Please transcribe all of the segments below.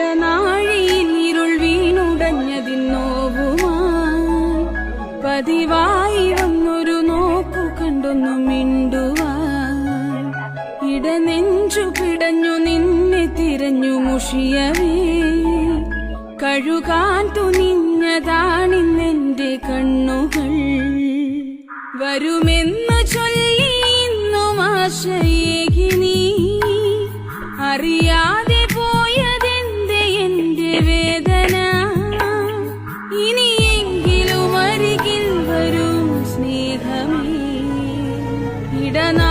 ഇടനാഴിയിൽ ഇരുൾ വീണുടഞ്ഞതിൻ നോവുമായി പതിവായി വന്നൊരു നോക്കു കണ്ടൊന്നു മിണ്ടുവാൻ. ഇടനെഞ്ചു പിടഞ്ഞു നിന്നെ തിരഞ്ഞു മുഷിയവേ. കഴുകാത്തു തുനിഞ്ഞതാണിന്നെന്റെ കണ്ണുകൾ. വരുമെന്ന് ചൊല്ലി ഇന്നും ആശയേകി നീ. അറിയാതെ விடனா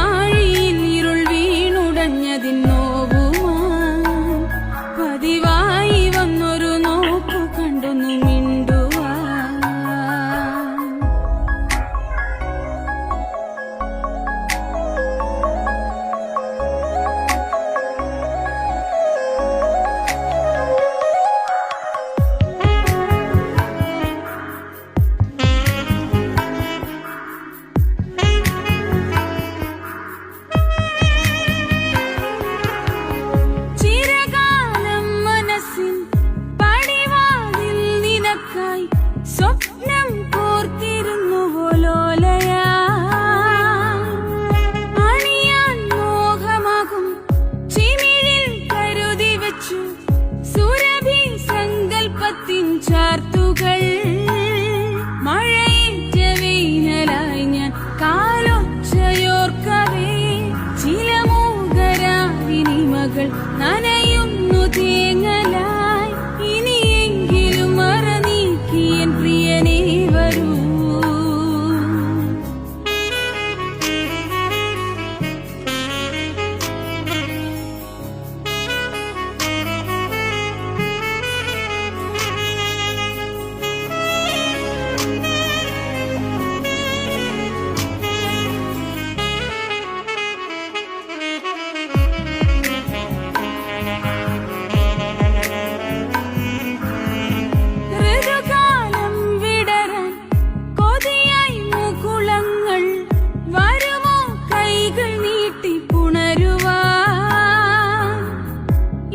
Amen.